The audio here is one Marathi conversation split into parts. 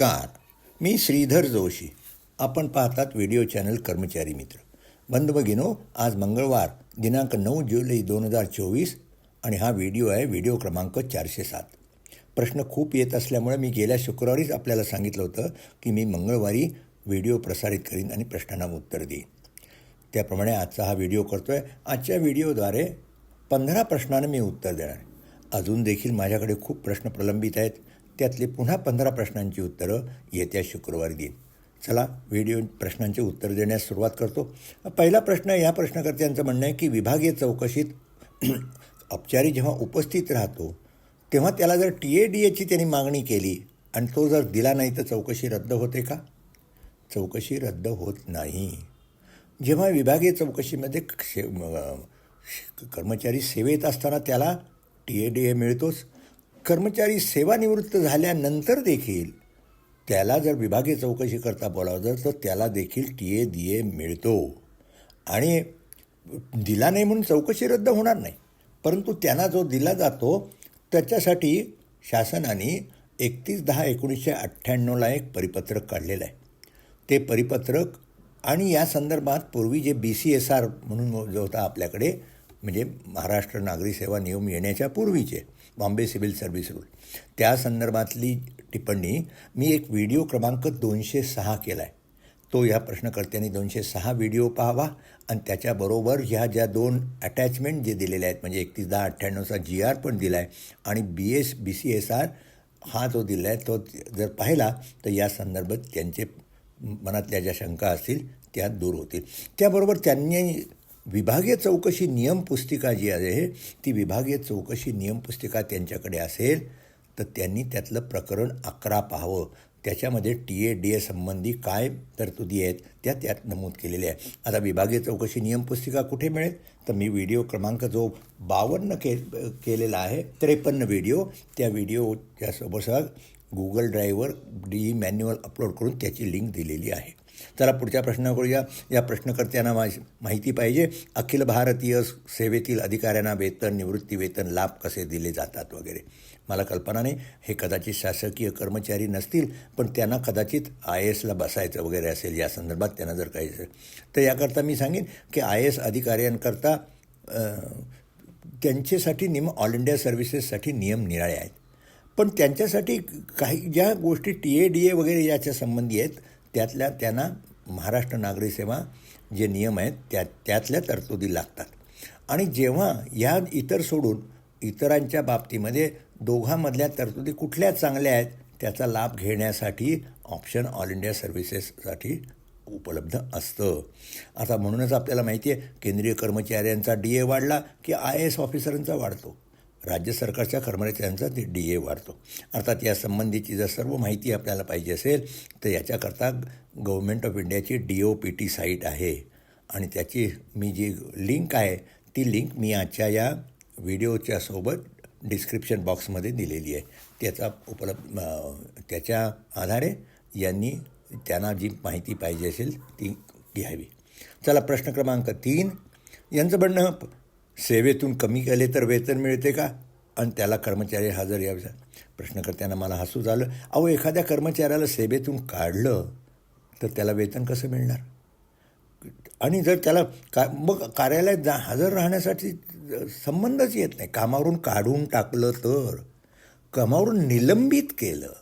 नमस्कार. मी श्रीधर जोशी. आपण पाहतात व्हिडिओ चॅनल कर्मचारी मित्र. बंद भगिनो आज मंगळवार दिनांक नऊ जुलै दोन हजार चोवीस आणि हा व्हिडिओ आहे व्हिडिओ क्रमांक चारशे सात. प्रश्न खूप येत असल्यामुळे मी गेल्या शुक्रवारीच आपल्याला सांगितलं होतं की मी मंगळवारी व्हिडिओ प्रसारित करीन आणि प्रश्नांना उत्तर देईन. त्याप्रमाणे आजचा हा व्हिडिओ करतो आहे आजच्या व्हिडिओद्वारे पंधरा प्रश्नांना मी उत्तर देणार अजून देखील माझ्याकडे खूप प्रश्न प्रलंबित आहेत. त्यातले पुन्हा पंधरा प्रश्नांची उत्तरं येत्या शुक्रवारी देईन चला व्हिडिओ प्रश्नांचे उत्तर देण्यास सुरुवात करतो. पहिला प्रश्न या प्रश्नकर्त्यांचं म्हणणं आहे की विभागीय चौकशीत औपचारी जेव्हा उपस्थित राहतो तेव्हा त्याला जर टी ए डी एची त्यांनी मागणी केली आणि तो जर दिला नाही तर चौकशी रद्द होते का? चौकशी रद्द होत नाही. जेव्हा विभागीय चौकशीमध्ये शे कर्मचारी सेवेत असताना त्याला टी ए डी ए मिळतोच कर्मचारी सेवानिवृत्त झाल्यानंतर देखील त्याला जर विभागीय चौकशी करता बोलावं जर तर त्याला देखील टी ए डी ए मिळतो. आणि दिला नाही म्हणून चौकशी रद्द होणार नाही. परंतु त्यांना जो दिला जातो त्याच्यासाठी शासनाने एकतीस दहा एकोणीसशे अठ्ठ्याण्णवला एक परिपत्रक काढलेलं आहे. ते परिपत्रक आणि या संदर्भात पूर्वी जे बी सी एस आर म्हणून जो होता आपल्याकडे म्हणजे महाराष्ट्र नागरी सेवा नियम येण्याच्या पूर्वीचे बॉम्बे सिव्हिल सर्व्हिस रूल. त्या संदर्भातली टिप्पणी मी एक व्हिडिओ क्रमांक दोनशे सहा केला आहे तो ह्या प्रश्नकर्त्यांनी दोनशे सहा व्हिडिओ पाहावा आणि त्याच्याबरोबर ह्या ज्या दोन अटॅचमेंट जे दिलेले आहेत म्हणजे एकतीस दहा अठ्ठ्याण्णवचा जी आर पण दिला आहे आणि B S B C S R हा जो दिला आहे तो जर पाहिला तर या संदर्भात त्यांचे मनातल्या ज्या शंका असतील त्या दूर होतील. त्याबरोबर त्यांनी विभागीय चौकशी नियम पुस्तिका जी आहे ती विभागीय चौकशी नियम पुस्तिका त्यांच्याकडे असेल तर त्यांनी त्यातलं प्रकरण अकरा पाहावं. त्याच्यामध्ये टी ए डी ए संबंधी काय तरतुदी आहेत त्या त्यात नमूद केलेल्या आहे आता विभागीय चौकशी नियम पुस्तिका कुठे मिळेल? तर मी व्हिडिओ क्रमांक जो बावन्न के केलेला आहे त्रेपन्न व्हिडिओ त्या व्हिडिओच्या सोबत गुगल ड्राईव्हवर डी मॅन्युअल अपलोड करून त्याची लिंक दिलेली आहे. चला पुढच्या प्रश्न करूया. या प्रश्नकर्त्यांना मा माहिती पाहिजे. अखिल भारतीय सेवेतील अधिकाऱ्यांना वेतन निवृत्ती वेतन लाभ कसे दिले जातात वगैरे. मला कल्पना नाही. हे कदाचित शासकीय कर्मचारी नसतील पण त्यांना कदाचित आय एसला बसायचं वगैरे असेल या संदर्भात त्यांना जर काही असेल तर याकरता मी सांगेन की आय एस अधिकाऱ्यांकरता त्यांच्यासाठी नियम ऑल इंडिया सर्व्हिसेससाठी नियम निराळे आहेत. पण त्यांच्यासाठी काही ज्या गोष्टी टी ए डी ए वगैरे याच्या संबंधी आहेत त्यातल्या त्यांना महाराष्ट्र नागरी सेवा जे नियम आहेत त्या त्यातल्या तरतुदी लागतात. आणि जेव्हा या इतर सोडून इतरांच्या बाबतीमध्ये दोघांमधल्या तरतुदी कुठल्या चांगल्या आहेत त्याचा लाभ घेण्यासाठी ऑप्शन ऑल इंडिया सर्व्हिसेससाठी उपलब्ध असतं. आता म्हणूनच आपल्याला माहिती आहे केंद्रीय कर्मचाऱ्यांचा डी ए वाढला की आय एस ऑफिसरांचा वाढतो. राज्य सरकारच्या कर्मचाऱ्यांचा ते डी ए वाढतो. अर्थात या संबंधीची जर सर्व माहिती आपल्याला पाहिजे असेल तर याच्याकरता गव्हर्मेंट ऑफ इंडियाची D O P T site आहे. आणि त्याची मी जी लिंक आहे ती लिंक मी आजच्या या व्हिडिओच्या सोबत डिस्क्रिप्शन बॉक्समध्ये दिलेली आहे. त्याचा उपलब्ध त्याच्या आधारे यांनी त्यांना जी माहिती पाहिजे असेल ती घ्यावी. चला प्रश्न क्रमांक तीन. यांचं म्हणणं सेवेतून कमी केले तर वेतन मिळते का? आणि त्याला कर्मचारी हजर यावे प्रश्नकर्त्यांना मला हसूच आलं अहो एखाद्या कर्मचाऱ्याला सेवेतून काढलं तर त्याला वेतन कसं मिळणार? आणि जर त्याला का मग कार्यालयात जा हजर राहण्यासाठी संबंधच येत नाही. कामावरून काढून टाकलं तर कामावरून निलंबित केलं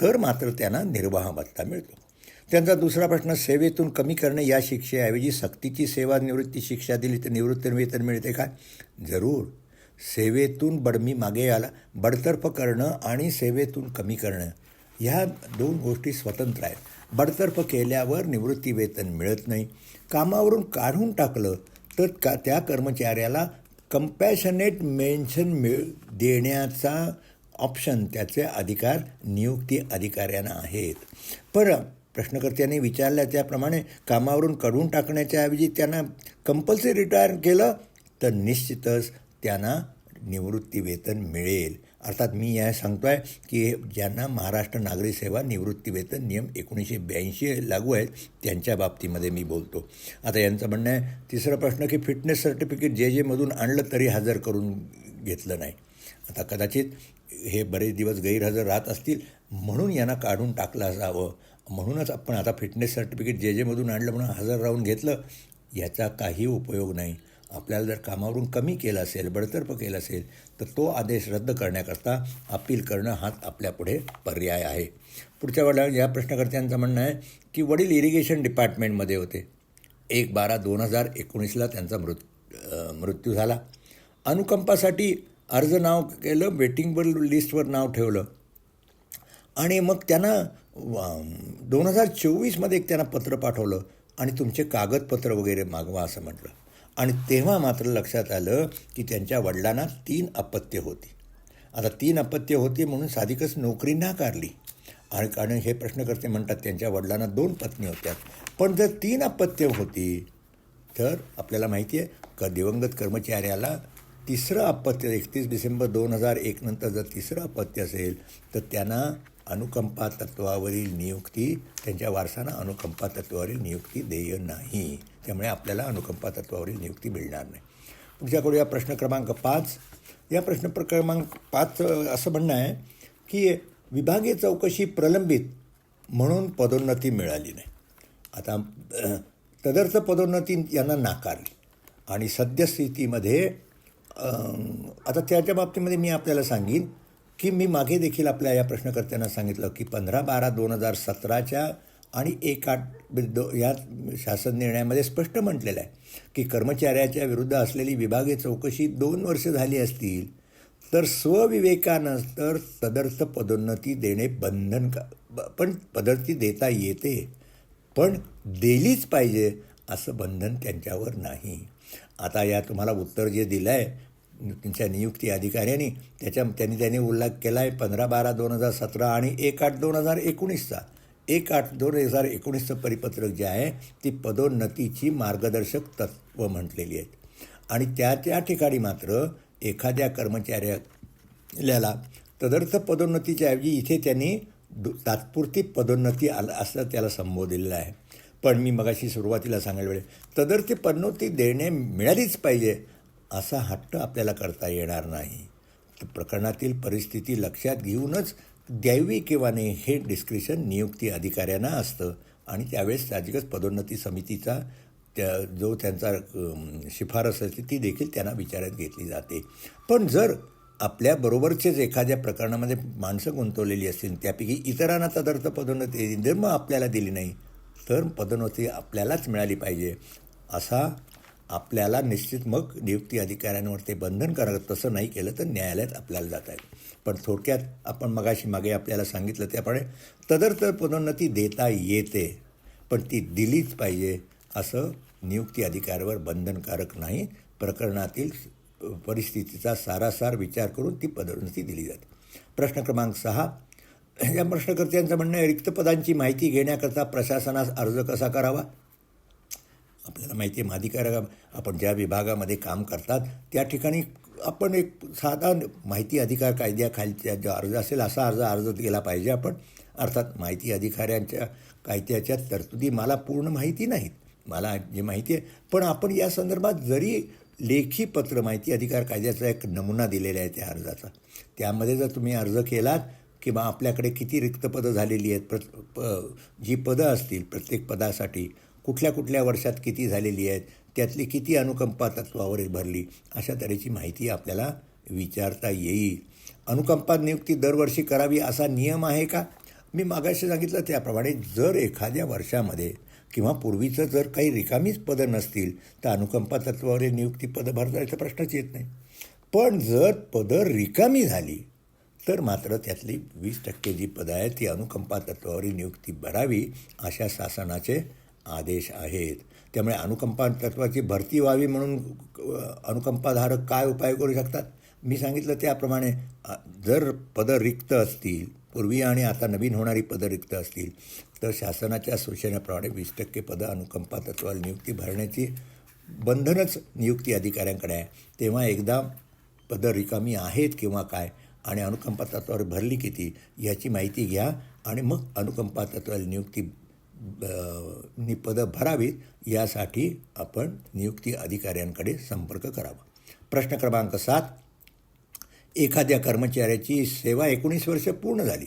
तर मात्र त्यांना निर्वाह भत्ता मिळतो. त्यांचा दुसरा प्रश्न सेवेतून कमी करणे या शिक्षेऐवजी सक्तीची सेवा निवृत्ती शिक्षा दिली तर निवृत्तीवेतन मिळते का? जरूर. सेवेतून बडमी मागे आला बडतर्फ करणं आणि सेवेतून कमी करणं ह्या दोन गोष्टी स्वतंत्र आहेत. बडतर्फ केल्यावर निवृत्तीवेतन मिळत नाही. कामावरून काढून टाकलं तर का त्या कर्मचाऱ्याला कंपॅशनेट मेन्शन मिळ देण्याचा ऑप्शन त्याचे अधिकार नियुक्ती अधिकाऱ्यांना आहेत. पर प्रश्नकर्त्यांनी विचारल्या त्याप्रमाणे कामावरून काढून टाकण्याच्या ऐवजी त्यांना कंपल्सरी रिटायर केलं तर निश्चितच त्यांना निवृत्ती वेतन मिळेल. अर्थात मी या सांगतो आहे की ज्यांना महाराष्ट्र नागरी सेवा निवृत्ती वेतन नियम एकोणीसशे ब्याऐंशी लागू आहेत त्यांच्या बाबतीमध्ये मी बोलतो. आता यांचं म्हणणं आहे तिसरा प्रश्न की फिटनेस सर्टिफिकेट जे जेमधून आणलं तरी हजर करून घेतलं नाही. आता कदाचित हे बरेच दिवस गैरहजर राहत असतील म्हणून यांना काढून टाकलं असावं. म्हणूनच आपण आता फिटनेस सर्टिफिकेट जे जेमधून आणलं म्हणून हजर राहून घेतलं याचा काही उपयोग नाही. आपल्याला जर कामावरून कमी केलं असेल बडतर्फ केलं असेल तर तो आदेश रद्द करण्याकरता अपील करणं हाच आपल्यापुढे पर्याय आहे. पुढच्या वेळेला या प्रश्नकर्त्यांचं म्हणणं आहे की वडील इरिगेशन डिपार्टमेंटमध्ये होते. एक बारा दोन हजार एकोणीसला त्यांचा मृत मृत्यू झाला. अनुकंपासाठी अर्ज नाव केलं वेटिंग लिस्टवर नाव ठेवलं. आणि मग त्यांना दोन हजार चोवीसमध्ये एक त्यांना पत्र पाठवलं आणि तुमचे कागदपत्र वगैरे मागवा असं म्हटलं. आणि तेव्हा मात्र लक्षात आलं की त्यांच्या वडिलांना तीन अपत्य होती. आता तीन अपत्य होती म्हणून साधिकच नोकरी नाकारली. आणि कारण हे प्रश्नकर्ते म्हणतात त्यांच्या वडिलांना दोन पत्नी होत्या. पण जर तीन अपत्य होती तर आपल्याला माहिती आहे का दिवंगत कर्मचाऱ्याला तिसरं अपत्य एकतीस डिसेंबर दोन हजार एकनंतर जर तिसरं अपत्य असेल तर त्यांना अनुकंपा तत्वावरील नियुक्ती त्यांच्या वारसांना अनुकंपा तत्वावरील नियुक्ती देय नाही. त्यामुळे आपल्याला अनुकंपा तत्वावरील नियुक्ती मिळणार नाही. पुढच्याकडे या प्रश्न क्रमांक पाच. या प्रश्न प्र- क्रमांक पाच असं म्हणणं आहे की विभागीय चौकशी प्रलंबित म्हणून पदोन्नती मिळाली नाही. आता तदर्थ पदोन्नती यांना नाकारली. आणि सद्यस्थितीमध्ये आता त्याच्या बाबतीमध्ये मी आपल्याला सांगेन की मी मागे देखील आपल्या या प्रश्नकर्त्यांना सांगितलं की पंधरा बारा दोन हजार सतराच्या आणि एक आठ दो या शासन निर्णयामध्ये स्पष्ट म्हटलेलं आहे की कर्मचाऱ्याच्या विरुद्ध असलेली विभागीय चौकशी दोन वर्ष झाली असतील तर स्वविवेकानं तर तदर्थ पदोन्नती देणे बंधन का पण पदोन्नती देता येते पण दिलीच पाहिजे असं बंधन त्यांच्यावर नाही. आता या तुम्हाला उत्तर जे दिलं आहे त्यांच्या नियुक्ती अधिकाऱ्यांनी त्याच्या त्यांनी त्यांनी उल्लेख केला आहे पंधरा बारा दोन हजार सतरा आणि एक आठ दोन हजार एकोणीसचा. एक आठ दोन हजार एकोणीसचं परिपत्रक जे आहे ती पदोन्नतीची मार्गदर्शक तत्त्व म्हटलेली आहेत. आणि त्या त्या ठिकाणी मात्र एखाद्या कर्मचाऱ्याला तदर्थ पदोन्नतीच्या ऐवजी इथे त्यांनी दु तात्पुरती पदोन्नती आल असं त्याला संबोधलेलं आहे. पण मी मगाशी सुरुवातीला सांगायला वेळे तदर्थ पदोन्नती देणे मिळालीच पाहिजे असा हट्ट आपल्याला करता येणार नाही. प्रकरणातील परिस्थिती लक्षात घेऊनच द्यावी किंवा नाही हे डिस्क्रिशन नियुक्ती अधिकाऱ्यांना असतं. आणि त्यावेळेस साहजिकच पदोन्नती समितीचा त्या जो त्यांचा शिफारस असते ती देखील त्यांना विचारात घेतली जाते. पण जर आपल्याबरोबरचेच एखाद्या प्रकरणामध्ये माणसं गुंतवलेली असतील त्यापैकी इतरांना तदर्थ पदोन्नती जर मग आपल्याला दिली नाही तर पदोन्नती आपल्यालाच मिळाली पाहिजे. असा आपल्याला निश्चित मग नियुक्ती अधिकाऱ्यांवर ते बंधन करा तसं नाही केलं तर न्यायालयात आपल्याला जाता येईल. पण थोडक्यात आपण मगाशी मागे आपल्याला सांगितलं त्याप्रमाणे तदर्थ पदोन्नती देता येते पण ती दिलीच पाहिजे असं नियुक्ती अधिकाऱ्यावर बंधनकारक नाही. प्रकरणातील परिस्थितीचा सारासार विचार करून ती पदोन्नती दिली जाते. प्रश्न क्रमांक सहा. या प्रश्नकर्त्यांचं म्हणणं आहे रिक्त पदांची माहिती घेण्याकरता प्रशासनास अर्ज कसा करावा? आपल्याला माहिती आहे माधिकार आपण ज्या विभागामध्ये काम करतात त्या ठिकाणी आपण एक साधा माहिती अधिकार कायद्याखालच्या जो अर्ज असेल असा अर्ज अर्ज केला पाहिजे आपण. अर्थात माहिती अधिकाऱ्यांच्या कायद्याच्या तरतुदी मला पूर्ण माहिती नाहीत. मला जी माहिती आहे पण आपण या संदर्भात जरी लेखी पत्र माहिती अधिकार कायद्याचा एक नमुना दिलेला आहे त्या अर्जाचा. त्यामध्ये जर तुम्ही अर्ज केलात किंवा आपल्याकडे किती रिक्त पदं झालेली आहेत प्र प जी पदं असतील प्रत्येक पदासाठी कुठल्या कुठल्या वर्षात किती झालेली आहेत त्यातली किती अनुकंपा तत्वावरील भरली अशा तऱ्हेची माहिती आपल्याला विचारता येईल. अनुकंपा नियुक्ती दरवर्षी करावी असा नियम आहे का? मी मागाशी सांगितलं त्याप्रमाणे जर एखाद्या वर्षामध्ये किंवा पूर्वीचं जर काही रिकामीच पदं नसतील तर अनुकंपा तत्वावरील नियुक्ती पदं भरता प्रश्नच येत नाही. पण जर पदं रिकामी झाली तर मात्र त्यातली वीस टक्के जी पदं आहेत ती अनुकंपा तत्वावरील नियुक्ती भरावी अशा शासनाचे आदेश आहेत. त्यामुळे अनुकंपा तत्वाची भरती व्हावी म्हणून अनुकंपाधारक काय उपाय करू शकतात? मी सांगितलं त्याप्रमाणे जर पदं रिक्त असतील पूर्वी आणि आता नवीन होणारी पदं रिक्त असतील तर शासनाच्या सूचनेप्रमाणे वीस टक्के पदं अनुकंपा तत्वाला नियुक्ती भरण्याची बंधनच नियुक्ती अधिकाऱ्यांकडे आहे. तेव्हा एकदा पदं रिकामी आहेत किंवा काय आणि अनुकंपा तत्वावर भरली किती याची माहिती घ्या आणि मग अनुकंपा तत्वाला नियुक्ती अ, नि पदं भरावीत यासाठी आपण नियुक्ती अधिकाऱ्यांकडे संपर्क करावा. प्रश्न क्रमांक सात. एखाद्या कर्मचाऱ्याची सेवा एकोणीस वर्ष पूर्ण झाली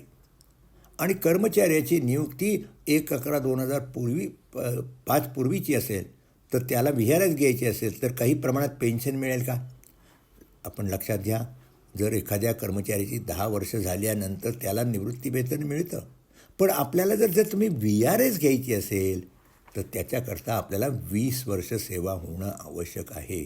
आणि कर्मचाऱ्याची नियुक्ती एक अकरा दोन हजार पूर्वी प पाच पूर्वीची असेल तर त्याला विहारच घ्यायची असेल तर काही प्रमाणात पेन्शन मिळेल का? आपण लक्षात घ्या जर एखाद्या कर्मचाऱ्याची दहा वर्ष झाल्यानंतर त्याला निवृत्ती वेतन मिळतं पण आपल्याला जर जर तुम्ही व्ही आर एस घ्यायची असेल तर त्याच्याकरता आपल्याला वीस वर्ष सेवा होणं आवश्यक आहे.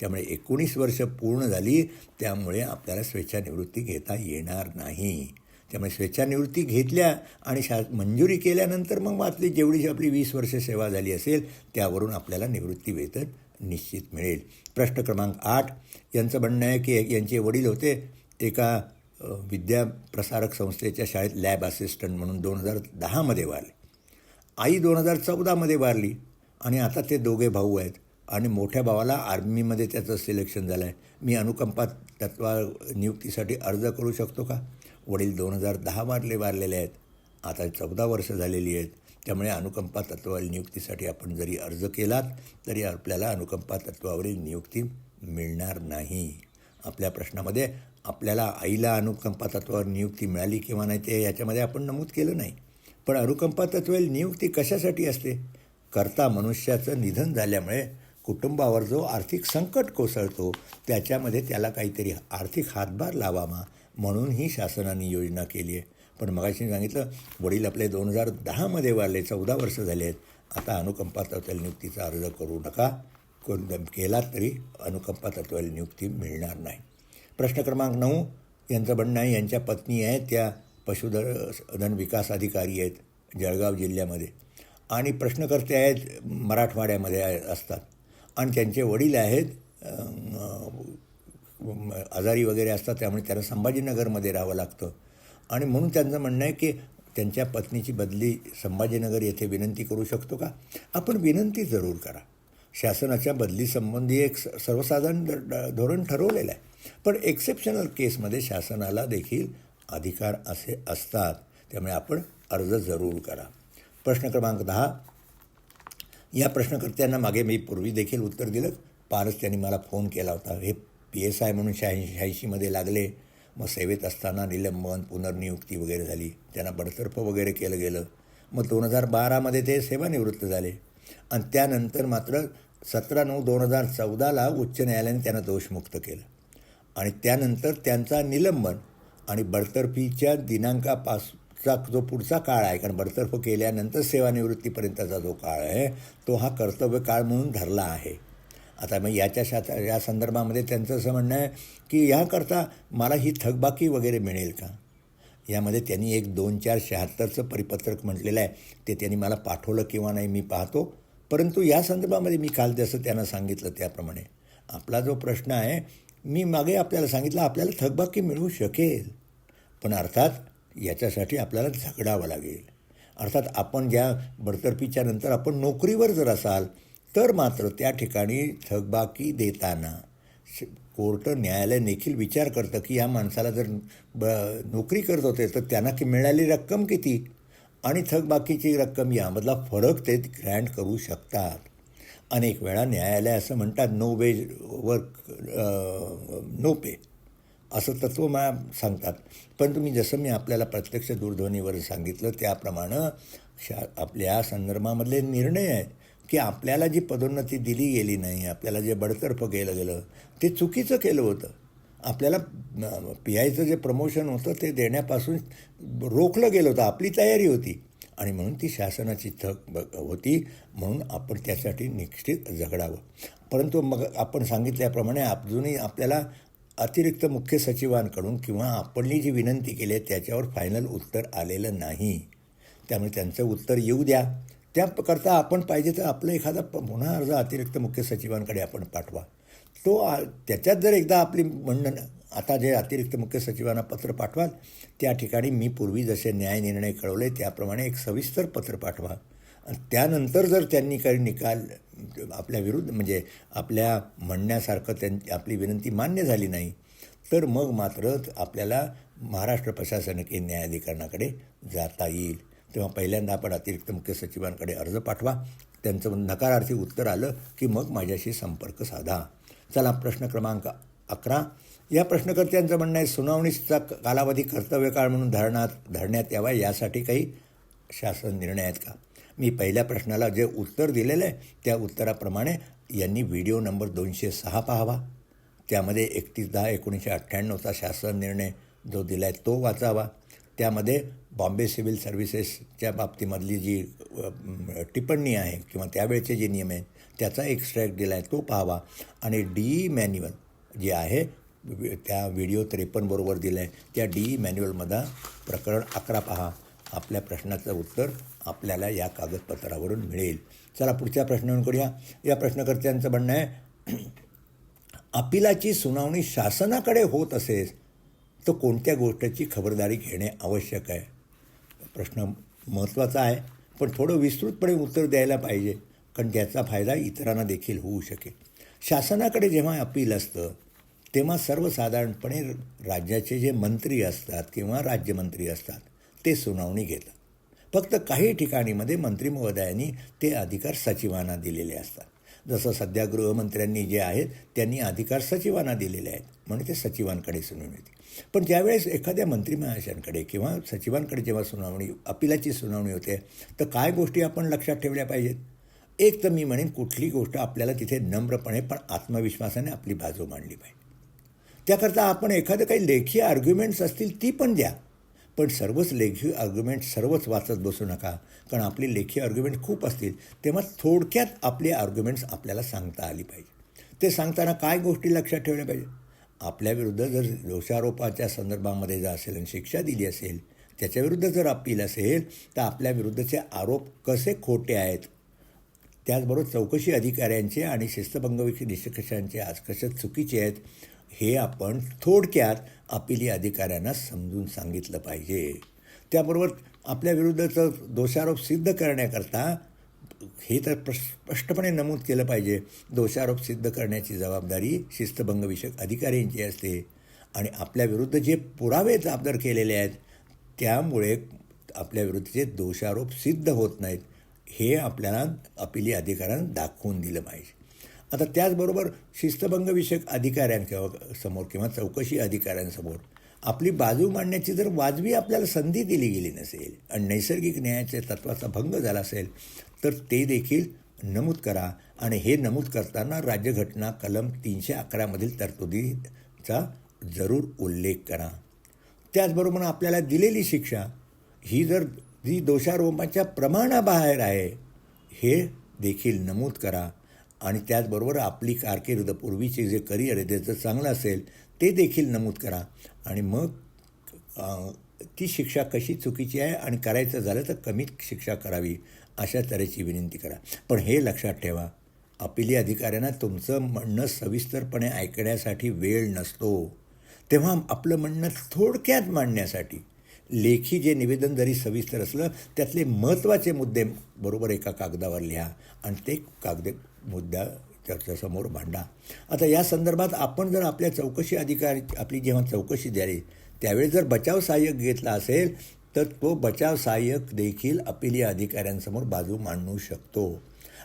त्यामुळे एकोणीस वर्ष पूर्ण झाली त्यामुळे आपल्याला स्वेच्छानिवृत्ती घेता येणार नाही. त्यामुळे स्वेच्छानिवृत्ती घेतल्या आणि शा मंजुरी केल्यानंतर मग आपली जेवढी आपली वीस वर्ष सेवा झाली असेल त्यावरून आपल्याला निवृत्ती वेतन निश्चित मिळेल. प्रश्न क्रमांक आठ यांचं म्हणणं आहे की यांचे वडील होते एका विद्याप्रसारक संस्थेच्या शाळेत लॅब असिस्टंट म्हणून दोन हजार दहामध्ये वारले. आई दोन हजार चौदामध्ये वारली आणि आता ते दोघे भाऊ आहेत आणि मोठ्या भावाला आर्मीमध्ये त्याचं सिलेक्शन झालं आहे मी अनुकंपा तत्वा नियुक्तीसाठी अर्ज करू शकतो का? वडील दोन हजार दहा वारले वारलेले आहेत. आता चौदा वर्ष झालेली आहेत. त्यामुळे अनुकंपा तत्वावरील नियुक्तीसाठी आपण जरी अर्ज केलात तरी आपल्याला अनुकंपा तत्वावरील नियुक्ती मिळणार नाही. आपल्या प्रश्नामध्ये आपल्याला आईला अनुकंपा तत्वावर नियुक्ती मिळाली किंवा नाही ते याच्यामध्ये आपण नमूद केलं नाही. पण अनुकंपा तत्वेल नियुक्ती कशासाठी असते? करता मनुष्याचं निधन झाल्यामुळे कुटुंबावर जो आर्थिक संकट कोसळतो त्याच्यामध्ये त्याला काहीतरी आर्थिक हातभार लावावा म्हणून ही शासनाने योजना केली आहे. पण मगाशी सांगितलं वडील आपले दोन हजार दहामध्ये वाढले चौदा वर्ष झाले आहेत. आता अनुकंपा तत्वेल नियुक्तीचा अर्ज करू नका. कोण केला तरी अनुकंपा तत्वेल नियुक्ती मिळणार नाही. प्रश्न क्रमांक नऊ यांचं म्हणणं आहे यांच्या पत्नी आहेत त्या पशुधन विकास अधिकारी आहेत जळगाव जिल्ह्यामध्ये. आणि प्रश्नकर्ते आहेत मराठवाड्यामध्ये असतात. आणि त्यांचे वडील आहेत आजारी वगैरे असतात त्यामुळे त्यांना संभाजीनगरमध्ये राहावं लागतं. आणि म्हणून त्यांचं म्हणणं आहे की त्यांच्या पत्नीची बदली संभाजीनगर येथे विनंती करू शकतो का? आपण विनंती जरूर करा. शासनाच्या बदलीसंबंधी एक स- सर्वसाधारण धोरण ठरवलेलं आहे. पण एक्सेप्शनल केसमध्ये शासनाला देखील अधिकार असे असतात. त्यामुळे आपण अर्ज जरूर करा. प्रश्न क्रमांक दहा. या प्रश्नकर्त्यांना मागे मी पूर्वी देखील उत्तर दिलं. पारच त्यांनी मला फोन केला होता. हे पी एस आय म्हणून शहाऐंशी शहाऐंशीमध्ये लागले. मग सेवेत असताना निलंबन पुनर्नियुक्ती वगैरे झाली. त्यांना बडतर्फ वगैरे केलं गेलं. मग दोन हजार बारामध्ये ते सेवानिवृत्त झाले. आणि त्यानंतर मात्र सतरा नऊ दोन हजार चौदाला उच्च न्यायालयाने त्यांना दोषमुक्त केलं. आणि त्यानंतर त्यांचा निलंबन आणि बडतर्फीच्या दिनांकापासचा जो पुढचा काळ आहे कारण बडतर्फ केल्यानंतर सेवानिवृत्तीपर्यंतचा जो काळ आहे तो हा कर्तव्य काळ म्हणून धरला आहे. आता मग याच्या शात या संदर्भामध्ये त्यांचं असं म्हणणं आहे की ह्याकरता मला ही थकबाकी वगैरे मिळेल का? यामध्ये त्यांनी एक दोन चार शहात्तरचं परिपत्रक म्हटलेलं आहे. ते त्यांनी मला पाठवलं किंवा नाही मी पाहतो. परंतु या संदर्भामध्ये मी काल जसं त्यांना सांगितलं त्याप्रमाणे. आपला जो प्रश्न आहे मी मागे आपल्याला सांगितलं आपल्याला थकबाकी मिळू शकेल. पण अर्थात याच्यासाठी आपल्याला झगडावं लागेल. अर्थात आपण ज्या बडतर्फीच्या नंतर आपण नोकरीवर जर असाल तर मात्र त्या ठिकाणी थकबाकी देताना श- कोर्ट न्यायालय देखील विचार करतं की या माणसाला जर ब नोकरी करत होते तर त्यांना की मिळाली रक्कम किती? आणि थकबाकीची रक्कम यामधला फरक ते ग्रँड करू शकतात. अनेक वेळा न्यायालय असं म्हणतात no wage work no pay असं तत्व मला सांगतात. पण तुम्ही जसं मी आपल्याला प्रत्यक्ष दूरध्वनीवर सांगितलं त्याप्रमाणे शा आपल्या संदर्भामधले निर्णय आहेत की आपल्याला जी पदोन्नती दिली गेली नाही आपल्याला जे बडतर्फ केलं गेलं ते चुकीचं केलं होतं. आपल्याला पी आयचं जे प्रमोशन होतं ते देण्यापासून रोखलं गेलं होतं. आपली तयारी होती. आणि म्हणून ती शासनाची थक ब- होती. म्हणून आपण त्यासाठी निश्चित झगडावं. परंतु मग आपण सांगितल्याप्रमाणे अजूनही आपल्याला अतिरिक्त मुख्य सचिवांकडून किंवा आपणली जी विनंती केली आहे त्याच्यावर फायनल उत्तर आलेलं नाही. त्यामुळे त्यांचं उत्तर येऊ द्या. त्याकरता आपण पाहिजे तर आपलं एखादा प- पुन्हा अर्ज अतिरिक्त मुख्य सचिवांकडे आपण पाठवा. तो त्याच्यात जर एकदा आपली म्हणणं आता जे अतिरिक्त मुख्य सचिवांना पत्र पाठवाल त्या ठिकाणी मी पूर्वी जसे न्याय निर्णय कळवले त्याप्रमाणे एक सविस्तर पत्र पाठवा. आणि त्यानंतर जर त्यांनी काही निकाल आपल्या विरुद्ध म्हणजे आपल्या म्हणण्यासारखं त्यांची आपली विनंती मान्य झाली नाही तर मग मात्र आपल्याला महाराष्ट्र प्रशासकीय न्यायाधिकरणाकडे जाता येईल. तेव्हा पहिल्यांदा आपण अतिरिक्त मुख्य सचिवांकडे अर्ज पाठवा. त्यांचं नकारार्थी उत्तर आलं की मग माझ्याशी संपर्क साधा. चला प्रश्न क्रमांक अकरा. या प्रश्नकर्त्यांचं म्हणणं आहे सुनावणीचा कालावधी कर्तव्यकाळ म्हणून धरणात धरण्यात यावा यासाठी काही शासन निर्णय आहेत का? मी पहिल्या प्रश्नाला जे उत्तर दिलेलं आहे त्या उत्तराप्रमाणे यांनी व्हिडिओ नंबर दोनशे सहा पाहावा. त्यामध्ये एकतीस दहा एकोणीसशे अठ्ठ्याण्णवचा शासन निर्णय जो दिला आहे तो वाचावा. त्यामध्ये बॉम्बे सिव्हिल सर्व्हिसेसच्या बाबतीमधली जी टिप्पणी आहे किंवा त्यावेळचे जे नियम आहेत त्याचा एक्स्ट्रॅक्ट दिला आहे तो पाहावा. आणि डी मॅन्युअल जे आहे त्या व्हिडिओ त्रेपन्नबरोबर दिलं आहे त्या डी मॅन्युअलमधला प्रकरण अकरा पहा. आपल्या प्रश्नाचं उत्तर आपल्याला या कागदपत्रावरून मिळेल. चला पुढच्या प्रश्नावर करूया. या प्रश्नकर्त्यांचं म्हणणं आहे अपिलाची सुनावणी शासनाकडे होत असेल तर कोणत्या गोष्टीची खबरदारी घेणे आवश्यक आहे? प्रश्न महत्त्वाचा आहे पण थोडं विस्तृतपणे उत्तर द्यायला पाहिजे. कारण त्याचा फायदा इतरांना देखील होऊ शकेल. शासनाकडे जेव्हा अपील असतं तेव्हा सर्वसाधारणपणे राज्याचे जे मंत्री असतात किंवा राज्यमंत्री असतात ते सुनावणी घेतात. फक्त काही ठिकाणीमध्ये मंत्री महोदयांनी ते अधिकार सचिवांना दिलेले असतात. जसं सध्या गृहमंत्र्यांनी जे आहेत त्यांनी अधिकार सचिवांना दिलेले आहेत म्हणून ते सचिवांकडे सुनावणी होती. पण ज्यावेळेस एखाद्या मंत्री महाशयांकडे किंवा सचिवांकडे जेव्हा सुनावणी अपिलाची सुनावणी होते तर काय गोष्टी आपण लक्षात ठेवल्या पाहिजेत? एक तर मी म्हणेन कुठली गोष्ट आपल्याला तिथे नम्रपणे पण आत्मविश्वासाने आपली बाजू मांडली पाहिजे. त्याकरता आपण एखादं काही लेखी आर्ग्युमेंट्स असतील ती पण द्या. पण सर्वच लेखी आर्ग्युमेंट सर्वच वाचत बसू नका. कारण आपली लेखी आर्ग्युमेंट खूप असतील तेव्हा थोडक्यात आपली आर्ग्युमेंट्स आपल्याला सांगता आली पाहिजे. ते सांगताना काय गोष्टी लक्षात ठेवल्या पाहिजे? आपल्याविरुद्ध जर दोषारोपाच्या संदर्भामध्ये जर असेल आणि शिक्षा दिली असेल त्याच्याविरुद्ध जर अपील असेल तर आपल्याविरुद्धचे आरोप कसे खोटे आहेत? त्याचबरोबर चौकशी अधिकाऱ्यांचे आणि शिस्तभंगविषयी निष्कर्षांचे आज कसे चुकीचे आहेत हे आपण थोडक्यात अपिली अधिकाऱ्यांना समजून सांगितलं पाहिजे. त्याबरोबर आपल्या विरुद्धचं दोषारोप सिद्ध करण्याकरता हे तर स्पष्टपणे नमूद केलं पाहिजे. दोषारोप सिद्ध करण्याची जबाबदारी शिस्तभंगविषयक अधिकाऱ्यांची असते आणि आपल्या विरुद्ध जे पुरावे जबाबदार केलेले आहेत त्यामुळे आपल्या विरुद्धचे दोषारोप सिद्ध होत नाहीत हे आपल्याला अपिली अधिकाऱ्यांना दाखवून दिलं पाहिजे. आता त्याचबरोबर शिस्तभंगविषयक अधिकाऱ्यांच्या समोर किंवा चौकशी अधिकाऱ्यांसमोर आपली बाजू मांडण्याची जर वाजवी आपल्याला संधी दिली गेली नसेल आणि नैसर्गिक न्यायाच्या तत्वाचा भंग झाला असेल तर ते देखील नमूद करा आणि हे नमूद करताना राज्यघटना कलम तीनशे अकरामधील तरतुदीचा जरूर उल्लेख करा. त्याचबरोबर आपल्याला दिलेली शिक्षा ही जर जी दोषारोपाच्या प्रमाणाबाहेर आहे हे देखील नमूद करा. आणि त्याचबरोबर आपली कारकीर्द पूर्वीचे जे करिअर आहे त्याचं चांगलं असेल ते देखील नमूद करा. आणि मग ती शिक्षा कशी चुकीची आहे आणि करायचं झालं तर कमीत शिक्षा करावी अशा तऱ्हेची विनंती करा. पण हे लक्षात ठेवा अपिली अधिकाऱ्यांना तुमचं म्हणणं सविस्तरपणे ऐकण्यासाठी वेळ नसतो. तेव्हा आपलं म्हणणं थोडक्यात मांडण्यासाठी लेखी जे निवेदन जरी सविस्तर असलं त्यातले महत्त्वाचे मुद्दे बरोबर एका कागदावर लिहा आणि ते कागदे मुद्दा त्याच्यासमोर मांडा. आता या संदर्भात आपण जर आपल्या चौकशी अधिकारी आपली जेव्हा चौकशी द्यावी त्यावेळी जर बचाव सहाय्यक घेतला असेल तर तो बचाव सहाय्यक देखील अपिलीय अधिकाऱ्यांसमोर बाजू मांडू शकतो.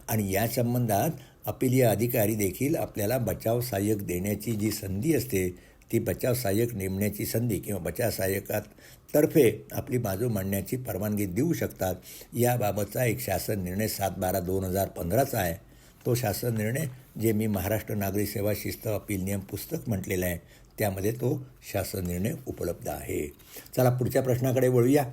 आणि या संबंधात अपिलीय अधिकारी देखील आपल्याला बचाव सहाय्यक देण्याची जी संधी असते ती बचाव सहाय्यक नेमण्याची संधी किंवा बचाव सहाय्यकात तर्फे आपली बाजू मांडण्याची परवानगी देऊ शकतात. याबाबतचा एक शासन निर्णय सात बारा दोन हजार पंधराचा आहे. तो शासन निर्णय जे मी महाराष्ट्र नागरी सेवा शिस्त अपील नियम पुस्तक म्हटलेलं आहे त्यामध्ये तो शासन निर्णय उपलब्ध आहे. चला पुढच्या प्रश्नाकडे वळूया.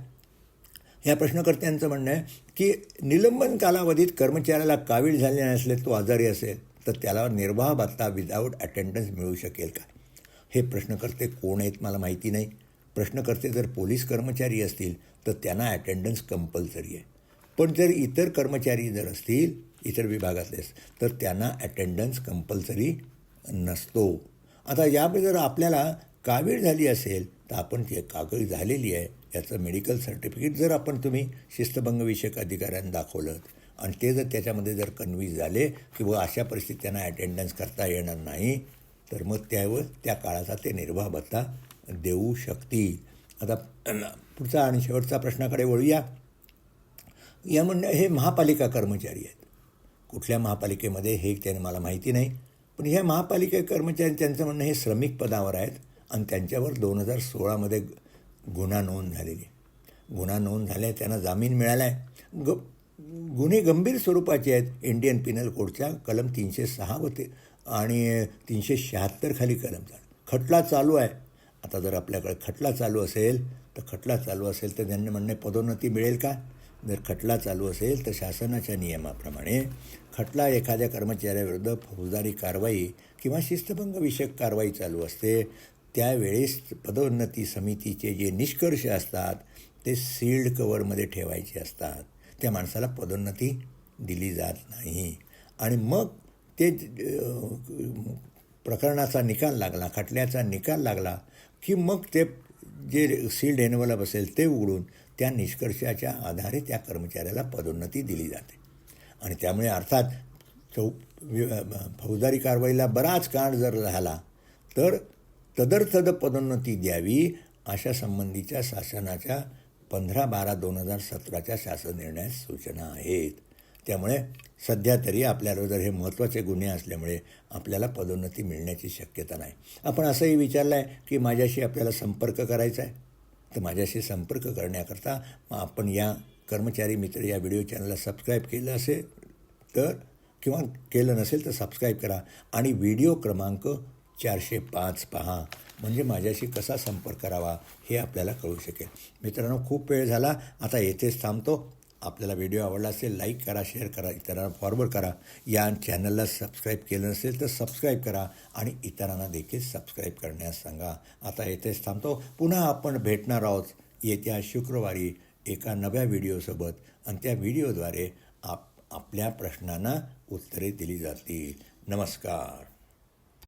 या प्रश्नकर्त्यांचं म्हणणं आहे की निलंबन कालावधीत कर्मचाऱ्याला कावीळ झाले नसले तो आजारी असेल तर त्याला निर्वाह भत्ता विदाऊट अटेंडन्स मिळू शकेल का? हे प्रश्नकर्ते कोण आहेत मला माहिती नाही. प्रश्नकर्ते जर पोलीस कर्मचारी असतील तर त्यांना अटेंडन्स कंपल्सरी आहे. पण जर इतर कर्मचारी जर असतील इतर विभागातले तर त्यांना अटेंडन्स कंपल्सरी नसतो. आता यामुळे जर आपल्याला कावीळ झाली असेल तर आपण ती कावीळ झालेली आहे. याचं मेडिकल सर्टिफिकेट जर आपण तुम्ही शिस्तभंगविषयक अधिकाऱ्यांना दाखवलं आणि ते जर त्याच्यामध्ये जर कन्व्हिन्स झाले की व अशा परिस्थितीत त्यांना अटेंडन्स करता येणार नाही तर मग त्यावर त्या काळाचा ते निर्वाह भत्ता देऊ शकतील. आता पुढचा आणि शेवटचा प्रश्नाकडे वळूया. या म्हणणं हे महापालिका कर्मचारी आहेत. कुठल्या महापालिकेमध्ये हे त्याने मला माहिती नाही पण ह्या महापालिका कर्मचारी त्यांचं म्हणणं हे श्रमिक पदावर आहेत आणि त्यांच्यावर दोन हजार सोळामध्ये गुन्हा नोंद झालेली गुन्हा नोंद झाल्या त्यांना जामीन मिळाला आहे ग गुन्हे गंभीर स्वरूपाचे आहेत. इंडियन पिनल कोडच्या कलम तीनशे सहा होते आणि तीनशे शहात्तर खाली कलम झाला खटला चालू आहे. आता जर आपल्याकडे खटला चालू असेल तर खटला चालू असेल तर त्यांनी म्हणणे पदोन्नती मिळेल का? जर खटला चालू असेल तर शासनाच्या नियमाप्रमाणे खटला एखाद्या कर्मचाऱ्याविरुद्ध फौजदारी कारवाई किंवा शिस्तभंगविषयक कारवाई चालू असते. त्यावेळेस पदोन्नती समितीचे जे निष्कर्ष असतात ते सील्ड कवरमध्ये ठेवायचे असतात. त्या माणसाला पदोन्नती दिली जात नाही. आणि मग ते प्रकरणाचा निकाल लागला खटल्याचा निकाल लागला की मग ते जे सील एनवलप असेल ते उघडून त्या निष्कर्षाच्या आधारे त्या कर्मचाऱ्याला पदोन्नती दिली जाते. आणि त्यामुळे अर्थात चौ फौजदारी कारवाईला बराच काळ जर झाला तर तदर्थद पदोन्नती द्यावी अशा संबंधीच्या शासनाच्या पंधरा बारा दोन हजार सतराच्या शासन निर्णयात सूचना आहेत. त्यामुळे सध्या तरी आपल्याला जर हे महत्त्वाचे गुन्हे असल्यामुळे आपल्याला पदोन्नती मिळण्याची शक्यता नाही. आपण असंही विचारलं आहे की माझ्याशी आपल्याला संपर्क करायचा आहे? तर माझ्याशी संपर्क करण्याकरता मग आपण या कर्मचारी मित्र या व्हिडिओ चॅनलला सबस्क्राईब केलं असेल तर किंवा केलं नसेल तर सबस्क्राईब करा आणि व्हिडिओ क्रमांक चारशे पाच पहा. म्हणजे माझ्याशी कसा संपर्क करावा हे आपल्याला कळू शकेल. मित्रांनो खूप वेळ झाला. आता येथेच थांबतो. आपल्याला व्हिडिओ आवडला असेल लाईक करा शेअर करा इतरांना फॉरवर्ड करा. या चॅनलला सबस्क्राईब केलं नसेल तर सबस्क्राईब करा आणि इतरांना देखील सबस्क्राईब करण्यास सांगा. आता येथेच थांबतो. पुन्हा आपण भेटणार आहोत येत्या शुक्रवारी एका नव्या व्हिडिओसोबत आणि त्या व्हिडिओद्वारे आप आपल्या प्रश्नांना उत्तरे दिली जातील. नमस्कार.